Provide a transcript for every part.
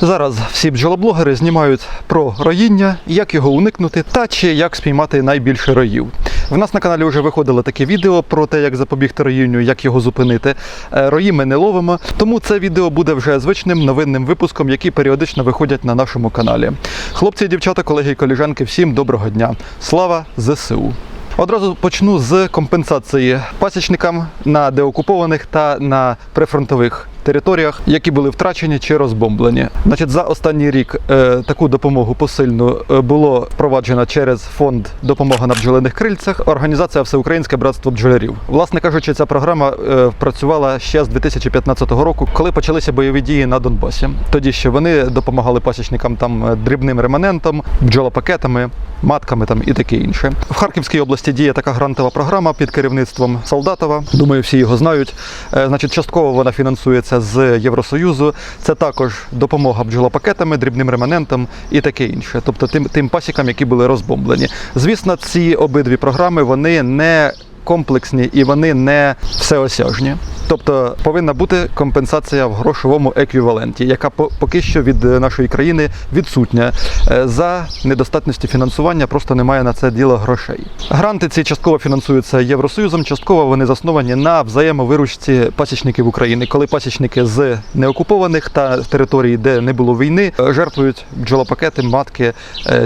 Зараз всі бджолоблогери знімають про роїння, як його уникнути та чи як спіймати найбільше роїв. В нас на каналі вже виходило таке відео про те, як запобігти роїнню, як його зупинити. Е, Рої ми не ловимо, тому це відео буде вже звичним новинним випуском, які періодично виходять на нашому каналі. Хлопці дівчата, колеги і коліжанки, всім доброго дня! Слава ЗСУ! Одразу почну з компенсації пасічникам на деокупованих та на прифронтових територіях, які були втрачені чи розбомблені. Значить, за останній рік е, таку допомогу посильну е, було впроваджено через фонд допомога на бджолиних крильцях. Організація Всеукраїнське братство бджолярів. Власне кажучи, ця програма е, працювала ще з 2015 року, коли почалися бойові дії на Донбасі. Тоді ще вони допомагали пасічникам там е, дрібним реманентом, бджолопакетами, матками там і таке інше. В Харківській області діє така грантова програма під керівництвом Солдатова. Думаю, всі його знають. Е, Значить, частково вона фінансується з Євросоюзу. Це також допомога бджолопакетами, дрібним реманентом і таке інше. Тобто тим, тим пасікам, які були розбомблені. Звісно, ці обидві програми вони не комплексні і вони не всеосяжні. Тобто повинна бути компенсація в грошовому еквіваленті, яка по- поки що від е, нашої країни відсутня. Е, За недостатності фінансування просто немає на це діло грошей. Гранти ці частково фінансуються Євросоюзом, частково вони засновані на взаємовиручці пасічників України, коли пасічники з неокупованих та територій, де не було війни, е, жертвують бджолопакети, матки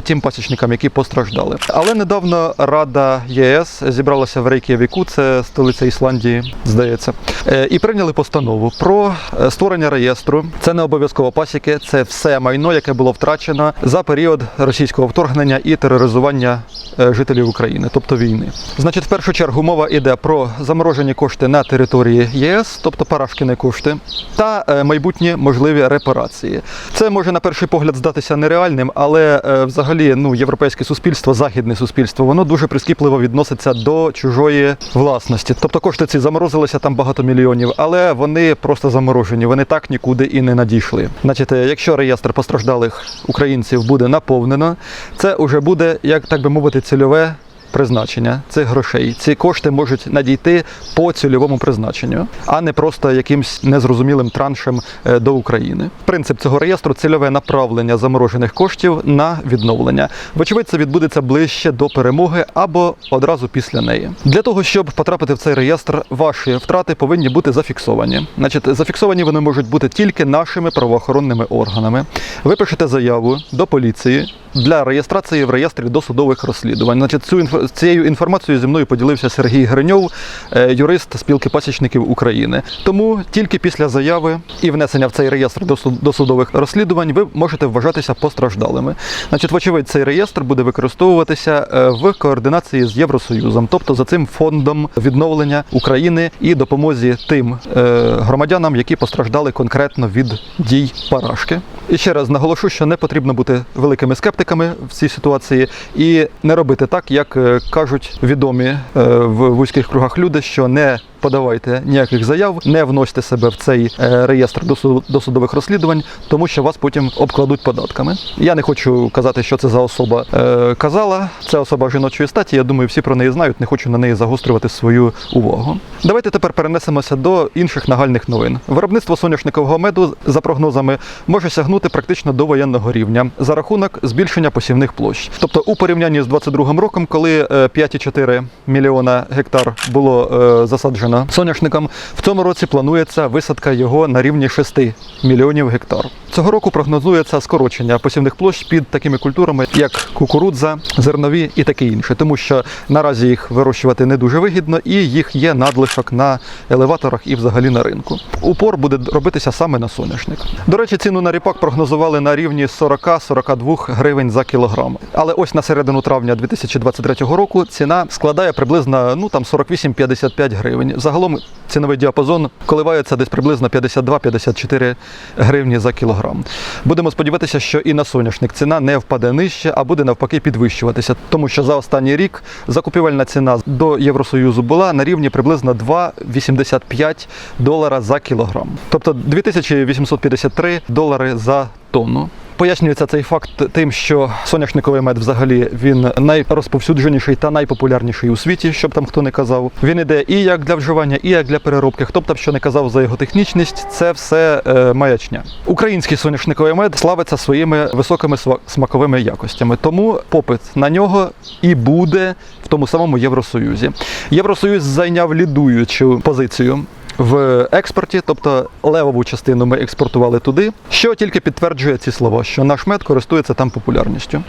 тим пасічникам, які постраждали. Але недавно Рада ЄС зібралася в Рейк'явіку, це столиця Ісландії, здається, і прийняли постанову про е, створення реєстру. Це не обов'язково пасіки, це все майно, яке було втрачено за період російського вторгнення і тероризування е, жителів України, тобто війни. Значить, в першу чергу мова йде про заморожені кошти на території ЄС, тобто парашкіни кошти, та е, майбутні можливі репарації. Це може на перший погляд здатися нереальним, але е, взагалі ну, європейське суспільство, західне суспільство, воно дуже прискіпливо відноситься до чужої власності. Тобто кошти ці заморозилися там багато мільйонів, але вони просто заморожені, вони так нікуди і не надійшли. Значить, е, якщо реєстр постраждалих українців буде наповнено, це вже буде, як так би мовити, цільове призначення цих грошей. Ці кошти можуть надійти по цільовому призначенню, а не просто якимсь незрозумілим траншем е, до України. Принцип цього реєстру цільове направлення заморожених коштів на відновлення. Вочевидь, це відбудеться ближче до перемоги або одразу після неї. Для того щоб потрапити в цей реєстр, ваші втрати повинні бути зафіксовані. Значить, зафіксовані вони можуть бути тільки нашими правоохоронними органами. Ви пишете заяву до поліції для реєстрації в реєстрі досудових розслідувань. Значить, цю інфо- цією інформацією зі мною поділився Сергій Гриньов, е, юрист спілки пасічників України. Тому тільки після заяви і внесення в цей реєстр досу- досудових розслідувань ви можете вважатися постраждалими. Значить, вочевидь, цей реєстр буде використовуватися е, в координації з Євросоюзом, тобто за цим фондом відновлення України і допомозі тим е, громадянам, які постраждали конкретно від дій парашки. І ще раз наголошу, що не потрібно бути великими скептиками в цій ситуації і не робити так, як е, кажуть відомі е, в вузьких кругах люди, що не подавайте ніяких заяв, не вносьте себе в цей е, реєстр досудових розслідувань, тому що вас потім обкладуть податками. Я не хочу казати, що це за особа е, казала. Це особа жіночої статі. Я думаю, всі про неї знають. Не хочу на неї загострювати свою увагу. Давайте тепер перенесемося до інших нагальних новин. Виробництво соняшникового меду за прогнозами може сягнути практично до воєнного рівня за рахунок збільшення посівних площ. Тобто, у порівнянні з 22 роком, коли е, 5,4 мільйона гектар було е, засаджено соняшником, в цьому році планується висадка його на рівні 6 мільйонів гектар. Цього року прогнозується скорочення посівних площ під такими культурами, як кукурудза, зернові і таке інше, тому що наразі їх вирощувати не дуже вигідно і їх є надлишок на елеваторах і взагалі на ринку. Упор буде робитися саме на соняшник. До речі, ціну на ріпак прогнозували на рівні 40-42 гривень за кілограм. Але ось на середину травня 2023 року ціна складає приблизно ну там 48-55 гривень. Загалом ціновий діапазон коливається десь приблизно 52-54 гривні за кілограм. Будемо сподіватися, що і на соняшник ціна не впаде нижче, а буде навпаки підвищуватися, тому що за останній рік закупівельна ціна до Євросоюзу була на рівні приблизно 2,85 долара за кілограм, тобто 2853 долари за тонну. Пояснюється цей факт тим, що соняшниковий мед взагалі він найрозповсюдженіший та найпопулярніший у світі, щоб там хто не казав. Він іде і як для вживання, і як для переробки. Хто б там що не казав за його технічність, це все е, маячня. Український соняшниковий мед славиться своїми високими смаковими якостями, тому попит на нього і буде в тому самому Євросоюзі. Євросоюз зайняв лідуючу позицію в експорті, тобто левову частину ми експортували туди, що тільки підтверджує ці слова, що наш мед користується там популярністю.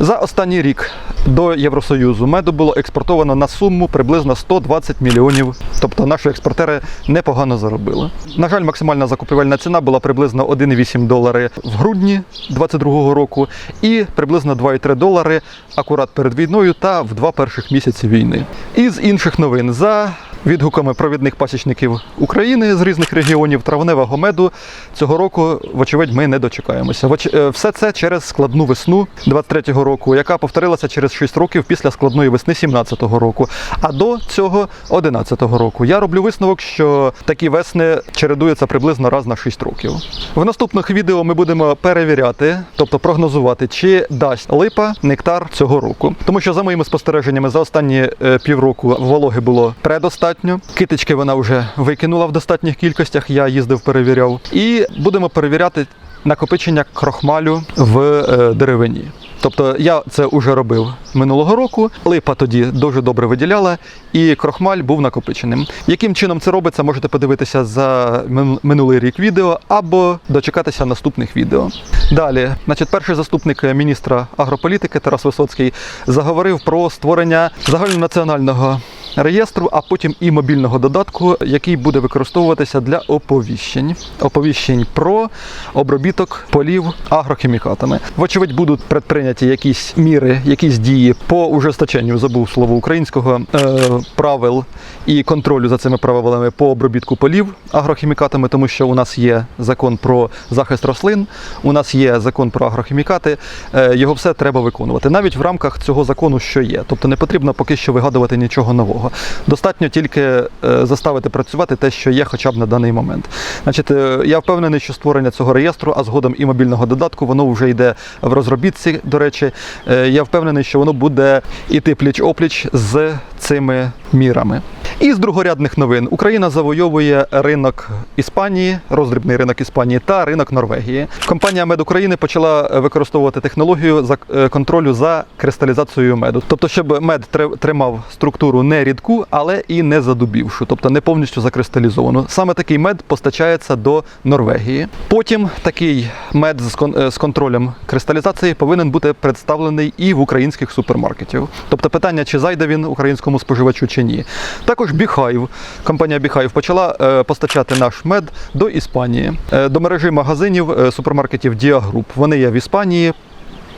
За останній рік до Євросоюзу меду було експортовано на суму приблизно 120 мільйонів. Тобто наші експортери непогано заробили. На жаль, максимальна закупівельна ціна була приблизно 1,8 долари в грудні 2022 року і приблизно 2,3 долари акурат перед війною та в два перших місяці війни. Із інших новин за відгуками провідних пасічників України з різних регіонів травневого меду цього року, вочевидь, ми не дочекаємося. Е, Все це через складну весну 23-го року, яка повторилася через 6 років після складної весни 17-го року, а до цього 11-го року. Я роблю висновок, що такі весни чередуються приблизно раз на 6 років. В наступних відео ми будемо перевіряти, тобто прогнозувати, чи дасть липа нектар цього року. Тому що за моїми спостереженнями за останні е, півроку вологи було предостатньо. Китички вона вже викинула в достатніх кількостях. Я їздив, перевіряв. І будемо перевіряти накопичення крохмалю в е, деревині. Тобто я це вже робив минулого року. Липа тоді дуже добре виділяла, і крохмаль був накопиченим. Яким чином це робиться, можете подивитися за минулий рік відео або дочекатися наступних відео. Далі, значить, перший заступник міністра агрополітики Тарас Висоцький заговорив про створення загальнонаціонального реєстру, а потім і мобільного додатку, який буде використовуватися для оповіщень. Оповіщень про обробіток полів агрохімікатами. Вочевидь, будуть предприйняті якісь міри, якісь дії по ужесточенню, забув слово українського е, правил і контролю за цими правилами по обробітку полів агрохімікатами, тому що у нас є закон про захист рослин, у нас є закон про агрохімікати. е, Його все треба виконувати, навіть в рамках цього закону, що є. Тобто не потрібно поки що вигадувати нічого нового. Достатньо тільки е, заставити працювати те, що є, хоча б на даний момент. Значить, е, я впевнений, що створення цього реєстру, а згодом і мобільного додатку, воно вже йде в розробітці. До речі, Е, я впевнений, що воно буде іти пліч опліч з цими мірами. І з другорядних новин Україна завойовує ринок Іспанії, роздрібний ринок Іспанії та ринок Норвегії. Компанія Мед України почала використовувати технологію контролю за кристалізацією меду. Тобто, щоб мед тримав структуру не рідку, але і не задубівшу, тобто не повністю закристалізовану. Саме такий мед постачається до Норвегії. Потім такий мед е, з контролем кристалізації повинен бути представлений і в українських супермаркетів. Тобто питання, чи зайде він українському споживачу чи ні. Також Біхайв, компанія Біхайв почала е, постачати наш мед до Іспанії, е, до мережі магазинів супермаркетів Діагруп. Вони є в Іспанії.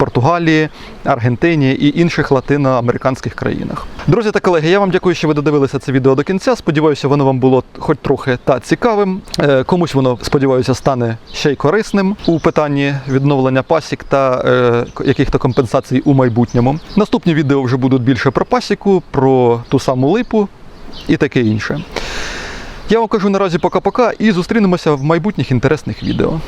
Португалії, Аргентині і інших латиноамериканських країнах. Друзі та колеги, я вам дякую, що ви додивилися це відео до кінця. Сподіваюся, воно вам було хоч трохи та цікавим. Е, Комусь воно сподіваюся стане ще й корисним у питанні відновлення пасік та е, яких-то компенсацій у майбутньому. Наступні відео вже будуть більше про пасіку, про ту саму липу і таке інше. Я вам кажу наразі пока-пока і зустрінемося в майбутніх інтересних відео.